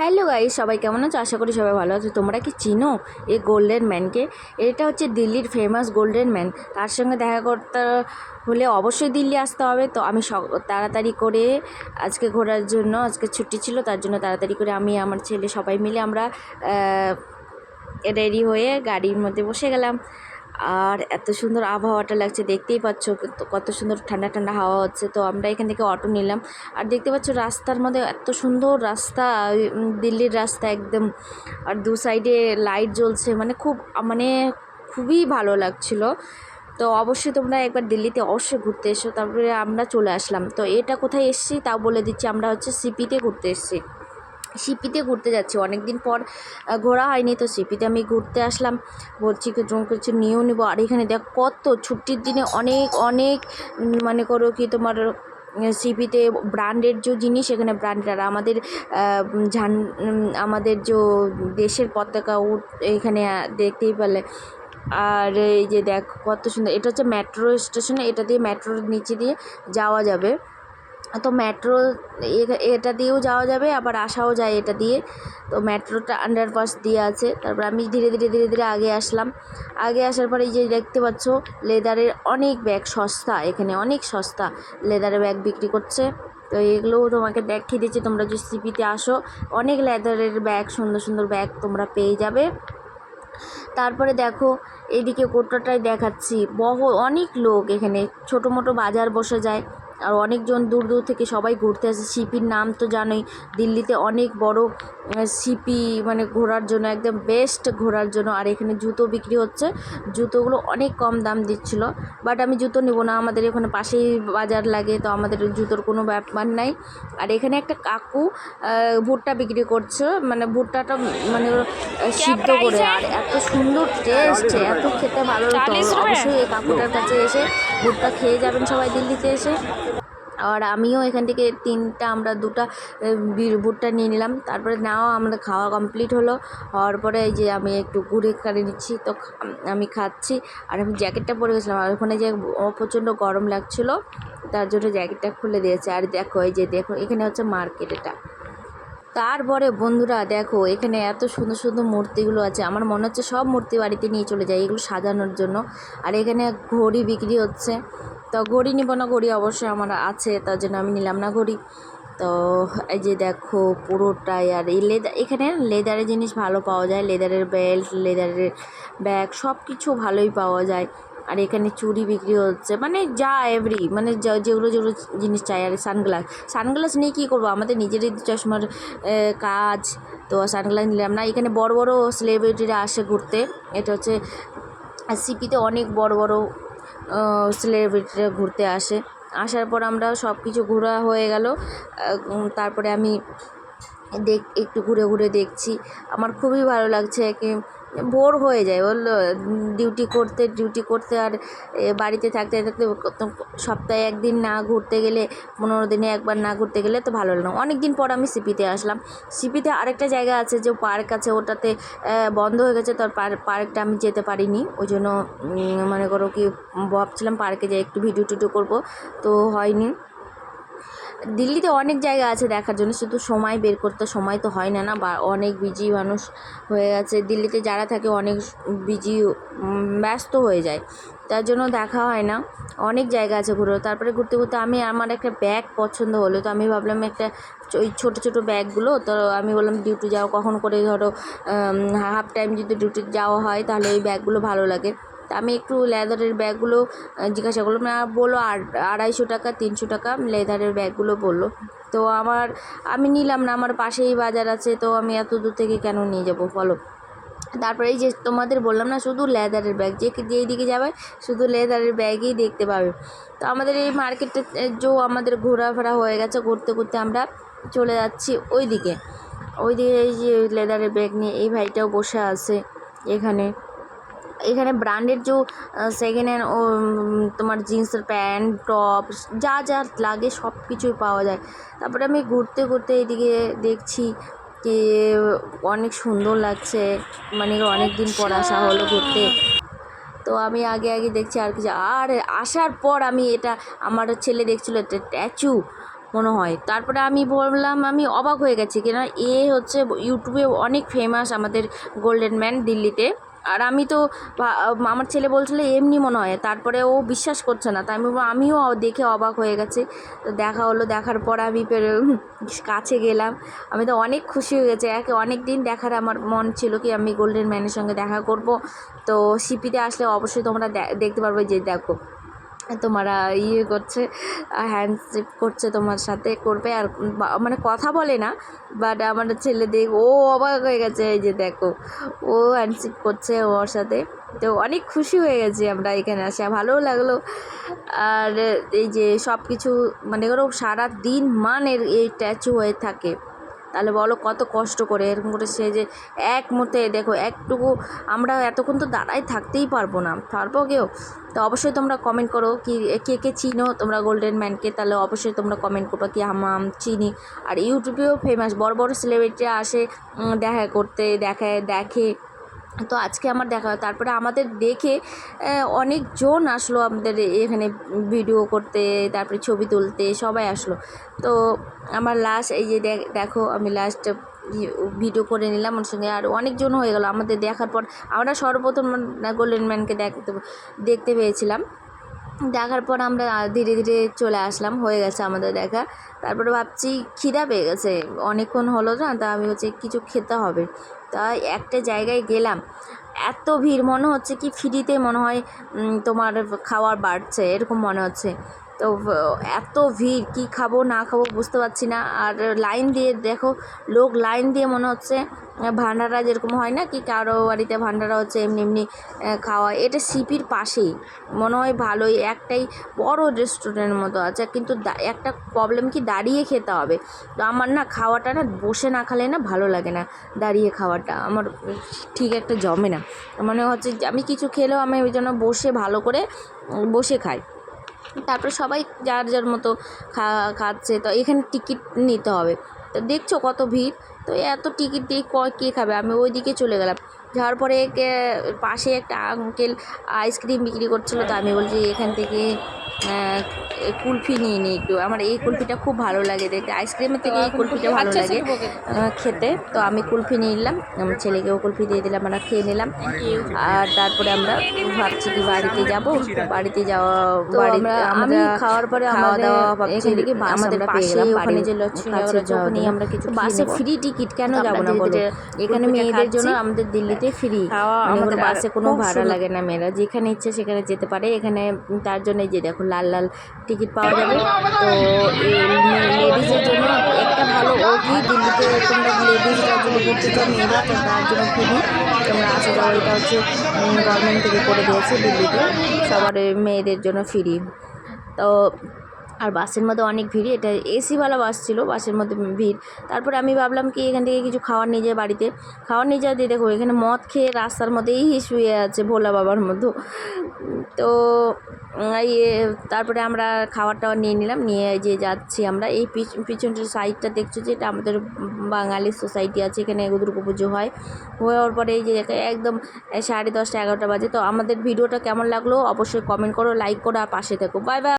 Hello guy সবাই কেমন আছো? আশা করি সবাই ভালো আছো। তোমরা কি চিনো এই গোল্ডেন ম্যানকে এটা হচ্ছে দিল্লির ফেমাস গোল্ডেন ম্যান তার সঙ্গে দেখা করতে হলে অবশ্যই দিল্লি আসতে হবে। তো আমি তাড়াতাড়ি করে আজকে ঘোরার জন্য, আজকে ছুটি ছিল, তার জন্য তাড়াতাড়ি করে আমি আমার ছেলে সবাই মিলে আমরা রেডি হয়ে গাড়ির মধ্যে বসে গেলাম। আর এত সুন্দর আবহাওয়াটা লাগছে, দেখতেই পাচ্ছ কত- সুন্দর ঠান্ডা ঠান্ডা হাওয়া হচ্ছে। তো আমরা এখান থেকে অটো নিলাম। আর দেখতে পাচ্ছ রাস্তার মধ্যে এত সুন্দর রাস্তা দিল্লির রাস্তা একদম। আর দু সাইডে লাইট জ্বলছে মানে খুব মানে খুবই ভালো লাগছিল। তো অবশ্যই তোমরা একবার দিল্লিতে অবশ্যই ঘুরতে এসো, তারপরে আমরা চলে আসলাম। তো এটা কোথায় এসেছি তাও বলে দিচ্ছি, আমরা হচ্ছে সিপিতে ঘুরতে এসেছি। সিপিতে ঘুরতে যাচ্ছি। অনেক দিন পর ঘোরা হয়নি, তো সিপিতে আমি ঘুরতে আসলাম। বলছি জন্য কিছু নিয়েও নেব। আর এখানে দেখ, কত ছুটির দিনে অনেক অনেক মানে করো কি তোমার সিপিতে ব্র্যান্ডের যে জিনিস, এখানে ব্র্যান্ডেড আর আমাদের ঝান আমাদের যে দেশের পতাকা উঠ এখানে দেখতেই পেলে। আর এই যে দেখ, কত সুন্দর, এটা হচ্ছে মেট্রো স্টেশনে এটা দিয়ে মেট্রোর নিচে দিয়ে যাওয়া যাবে। তো মেট্রো এটা দিয়েও যাওয়া যাবে, আবার আসাও যায় এটা দিয়ে। তো মেট্রোটা আন্ডারপাস দিয়ে আছে। তারপর আমি ধীরে ধীরে ধীরে ধীরে আগে আসলাম। আগে আসার পরে এই যে দেখতে পাচ্ছ লেদারের অনেক ব্যাগ সস্তা, এখানে অনেক সস্তা লেদারের ব্যাগ বিক্রি করছে। তো এগুলোও তোমাকে দেখিয়ে দিচ্ছি, তোমরা যদি সিপিতে আসো, অনেক লেদারের ব্যাগ সুন্দর সুন্দর ব্যাগ তোমরা পেয়ে যাবে। তারপরে দেখো এইদিকে কোটোটাই দেখাচ্ছি, বহ, অনেক লোক এখানে, ছোটো মোটো বাজার বসে যায়। আর অনেকজন দূর দূর থেকে সবাই ঘুরতে আসে। সিপির নাম তো জানোই দিল্লিতে অনেক বড় সিপি মানে ঘোরার জন্য একদম বেস্ট ঘোরার জন্য। আর এখানে জুতো বিক্রি হচ্ছে। জুতোগুলো অনেক কম দাম দিচ্ছিল বাট আমি জুতো নেব না। আমাদের এখানে পাশেই বাজার লাগে তো আমাদের জুতোর কোনো ব্যাপার নাই। আর এখানে একটা কাকু ভুট্টা বিক্রি করছে মানে ভুট্টাটা মানে সিদ্ধ করে। আর এত সুন্দর টেস্ট এত খেতে ভালো হতো অবশ্যই এই কাকুটার কাছে এসে ভুট্টা খেয়ে যাবেন সবাই দিল্লিতে এসে। আর আমিও এখান থেকে তিনটা, আমরা দুটা ভুট্টা নিয়ে নিলাম। তারপরে নাও আমরা খাওয়া কমপ্লিট হলো। হওয়ার পরে এই যে আমি একটু ঘুরে কাড়ে নিচ্ছি, তো আমি খাচ্ছি। আর আমি জ্যাকেটটা পরে গেছিলাম, আর ওখানে যে প্রচণ্ড গরম লাগছিল, তার জন্য জ্যাকেটটা খুলে দিয়েছে। আর দেখো, এই যে দেখো, এখানে হচ্ছে মার্কেট এটা। তারপরে বন্ধুরা দেখো, এখানে এত সুন্দর সুন্দর মূর্তিগুলো আছে। আমার মনে হচ্ছে সব মূর্তি বাড়িতে নিয়ে চলে যায় এগুলো সাজানোর জন্য। আর এখানে ঘড়ি বিক্রি হচ্ছে। তো ঘড়ি নিব না, ঘড়ি অবশ্যই আমার আছে, তার জন্য আমি নিলাম না ঘড়ি। তো এই যে দেখো, পুরোটাই আর এই লেদার এখানে লেদারের জিনিস ভালো পাওয়া যায়। লেদারের বেল্ট, লেদারের ব্যাগ সব কিছু ভালোই পাওয়া যায়। আর এখানে চুড়ি বিক্রি হচ্ছে। মানে যা এভরি মানে যেগুলো যেগুলো জিনিস চাই। আর সানগ্লাস সানগ্লাস নিয়ে কী করব? আমাদের নিজেরই চশমার কাজ। তো সানগ্লাস নিলাম না। এখানে বড় বড় সেলিব্রিটিরা আসে ঘুরতে। এটা হচ্ছে সিপিতে অনেক বড় বড় সেলিব্রিটিরা ঘুরতে আসে। আসার পর আমরা সব কিছু ঘোরা হয়ে গেল। তারপরে আমি দেখ, একটু ঘুরে ঘুরে দেখছি। আমার খুবই ভালো লাগছে কি বোর হয়ে যায়। বলল ডিউটি করতে ডিউটি করতে আর বাড়িতে থাকতে থাকতে সপ্তাহে একদিন না ঘুরতে গেলে, পনেরো দিনে একবার না ঘুরতে গেলে তো ভালো লাগে না। অনেক দিন পর আমি সিপিতে আসলাম। সিপিতে আরেকটা জায়গা আছে যে পার্ক আছে, ওটাতে বন্ধ হয়ে গেছে, তো পার্কটা আমি যেতে পারিনি। ওই জন্য মনে করো কি, ভাবছিলাম পার্কে যাই, একটু ভিডিও টিডিও করব। তো হয়নি। দিল্লিতে অনেক জায়গা আছে দেখার জন্য, শুধু সময় বের করতে সময় তো হয় না না, বা অনেক বিজি মানুষ হয়ে গেছে। দিল্লিতে যারা থাকে অনেক বিজি ব্যস্ত হয়ে যায়, তার জন্য দেখা হয় না। অনেক জায়গা আছে ঘুরে তারপরে ঘুরতে ঘুরতে আমি, আমার একটা ব্যাগ পছন্দ হলো, তো আমি ভাবলাম একটা ওই ছোটো ছোটো ব্যাগগুলো তো আমি বললাম ডিউটি যাও, কখন করে ধরো হাফ টাইম যদি ডিউটি যাওয়া হয়, তাহলে ওই ব্যাগগুলো ভালো লাগে। আমি একটু লেদারের ব্যাগগুলো জিজ্ঞাসা করলাম, না বলল আড়াইশো টাকা, তিনশো টাকা? লেদারের ব্যাগগুলো বলল। তো আমার, আমি নিলাম না, আমার পাশেই বাজার আছে, তো আমি এত দূর থেকে কেন নিয়ে যাব, বলো। তারপরে এই যে তোমাদের বললাম না, শুধু লেদারের ব্যাগ, যে যেই দিকে যাবে, শুধু লেদারের ব্যাগই দেখতে পাবে। তো আমাদের এই মার্কেটে যে আমাদের ঘোরাফেরা হয়ে গেছে, ঘুরতে ঘুরতে আমরা চলে যাচ্ছি ওই দিকে ওই দিকে এই যে লেদারের ব্যাগ নিয়ে, এই ভাইটাও বসে আছে এখানে। এখানে ব্র্যান্ডের যে সেকেন্ড হ্যান্ড ও তোমার জিন্সের প্যান্ট টপ যা যা লাগে সব কিছুই পাওয়া যায়। তারপরে আমি ঘুরতে ঘুরতে এদিকে দেখছি কি অনেক সুন্দর লাগছে। মানে অনেক দিন পর আসা হলো ঘুরতে। তো আমি আগে আগে দেখছি আর কিছু। আর আসার পর আমি এটা, আমার ছেলে দেখছিল একটা স্ট্যাচু মনে হয়। তারপরে আমি বললাম, আমি অবাক হয়ে গেছি। কেন এ হচ্ছে ইউটিউবে অনেক ফেমাস আমাদের গোল্ডেন ম্যান দিল্লিতে। আর আমি তো আমার ছেলে বলছিলো, এমনি মনে হয়। তারপরে ও বিশ্বাস করছে না। তাই আমি আমিও দেখে অবাক হয়ে গেছে। তো দেখা হলো, দেখার পর আমি কাছে গেলাম। আমি তো অনেক খুশি হয়ে গেছে। একে অনেক দিন দেখার আমার মন ছিল কি, আমি গোল্ডেন ম্যানের সঙ্গে দেখা করব। তো সিপিতে আসলে অবশ্যই তোমরা দেখতে পারবে যে, দেখো। তোমরা ইয়ে করছে হ্যান্ডশেক করছে তোমার সাথে, করবে আর মানে কথা বলে না বাট আমার ছেলে দেখ, ও অবাক হয়ে গেছে, এই যে দেখো, ও হ্যান্ডশেক করছে ওর সাথে, তো অনেক খুশি হয়ে গেছি আমরা এখানে আসে, ভালোও লাগল, আর এই যে সব কিছু মানে করো সারা দিন মান এর এই স্ট্যাচু হয়ে থাকে। তাহলে বলো কত কষ্ট করে, এরকম করে সে যে এক মুহূর্তে দেখো একটুকু আমরা এতক্ষণ তো দাঁড়াই থাকতেই পারব না, পারব কেউ? তো অবশ্যই তোমরা কমেন্ট করো কি, কে কে চিনো তোমরা গোল্ডেন ম্যানকে তাহলে অবশ্যই তোমরা কমেন্ট করো কি হামাম চিনি। আর ইউটিউবেও ফেমাস বড় বড় সেলিব্রিটিরা আসে দেখা করতে দেখায় দেখে। তো আজকে আমার দেখা। তারপরে আমাদের দেখে অনেক অনেকজন আসলো আমাদের এখানে ভিডিও করতে, তারপরে ছবি তুলতে, সবাই আসলো। তো আমার লাস্ট এই যে দেখ- দেখো, আমি লাস্ট ভিডিও করে নিলাম ওর সঙ্গে। আর অনেকজন হয়ে গেল আমাদের দেখার পর। আমরা সর্বপ্রথম গোল্ডেন ম্যানকে দেখতে দেখতে পেয়েছিলাম। দেখার পর আমরা ধীরে ধীরে চলে আসলাম, হয়ে গেছে আমাদের দেখা। তারপরে ভাবছি খিদা পেয়ে গেছে, অনেকক্ষণ হলো না, তা আমি হচ্ছে কিছু খেতে হবে। তা একটা জায়গায় গেলাম, এত ভিড়, মনে হচ্ছে কি ফ্রিতে মনে হয় তোমার খাওয়ার বাড়ছে, এরকম মনে হচ্ছে। তো এত ভিড়, কি খাব না খাব বুঝতে পারছি না, আর লাইন দিয়ে দেখো, লোক লাইন দিয়ে মনে হচ্ছে ভান্ডারা যেরকম হয় না কি কারও বাড়িতে ভান্ডারা হচ্ছে এমনি এমনি খাওয়া এটা সিপির পাশেই। মনে হয় ভালোই। একটাই বড় রেস্টুরেন্টের মতো আছে। কিন্তু একটা প্রবলেম কি দাঁড়িয়ে খেতে হবে। তো আমার না খাওয়াটা না বসে না খালে না ভালো লাগে না দাঁড়িয়ে খাওয়াটা। আমার ঠিক একটা জমে না। মানে হচ্ছে আমি কিছু খেলেও আমি ওই জন্য বসে ভালো করে বসে খাই। তারপর সবাই যার যার মতো খা, খাচ্ছে। তো এখানে টিকিট নিতে হবে। তো দেখছ কত ভিড়? তো এত টিকিট দিয়ে ক কে খাবে? আমি ওই দিকে চলে গেলাম। যাওয়ার পরে পাশে একটা আঙ্কেল আইসক্রিম বিক্রি করছিল, তো আমি বলছি এখান থেকে কুলফি নিয়ে নিই একটু। আমার এই কুলফিটা খুব ভালো লাগে দেখতে। আইসক্রিমের থেকে এই কুলফিটা ভালো লাগে খেতে। তো আমি কুলফি নিয়ে নিলাম। আমার ছেলেকেও কুলফি দিয়ে দিলাম আমরা খেয়ে নিলাম। আর তারপরে আমরা ভাবছি কি বাড়িতে যাব? বাড়িতে যাওয়া বাড়িতে আমি খাওয়ার পরে খাওয়া দাওয়া থেকে আমাদের পাশে ওখানে যে আছে আমরা কিছু বাসে ফ্রি টিকিট কেন যাব না বলো? এখানে মেয়েদের জন্য আমাদের দিল্লিতে ফ্রি আমাদের বাসে কোনো ভাড়া লাগে না মেয়েরা। যেখানে ইচ্ছে সেখানে যেতে পারে। এখানে তার জন্য এই যে দেখো লাল লাল টিকিট পাওয়া যাবে। তো লেডিজের জন্য একটা ভালো ও কি দিল্লিতে তোমরা লেডিজরা যদি ঘুরতে চাও, মেয়েরা তো তার জন্য খুবই তোমরা আসা যাওয়া এটা হচ্ছে গভর্নমেন্ট থেকে করে দিয়েছে দিল্লিতে। সবার মেয়েদের জন্য ফ্রি তো আর বাসের মধ্যে অনেক ভিড়, এটা এসিওয়ালা বাস ছিল, বাসের মধ্যে ভিড়। তারপরে আমি ভাবলাম কি এখান থেকে কিছু খাওয়ার নিয়ে যাই বাড়িতে। খাওয়ার নিয়ে যাওয়া দিয়ে দেখো, এখানে মদ খেয়ে রাস্তার মধ্যেই শুয়ে আছে ভোলা বাবার মতো। তো ইয়ে তারপরে আমরা খাবার টাওয়ার নিয়ে নিলাম, নিয়ে যে যাচ্ছি আমরা। এই পিছ- পিছনের সাইডটা দেখছ যে, এটা আমাদের বাঙালি সোসাইটি আছে, এখানে দুর্গা পুজো হয়। হওয়ার পরে এই যে একদম সাড়ে দশটা এগারোটা বাজে। তো আমাদের ভিডিওটা কেমন লাগল অবশ্যই কমেন্ট করো লাইক করো, আর পাশে থেকো। Bye bye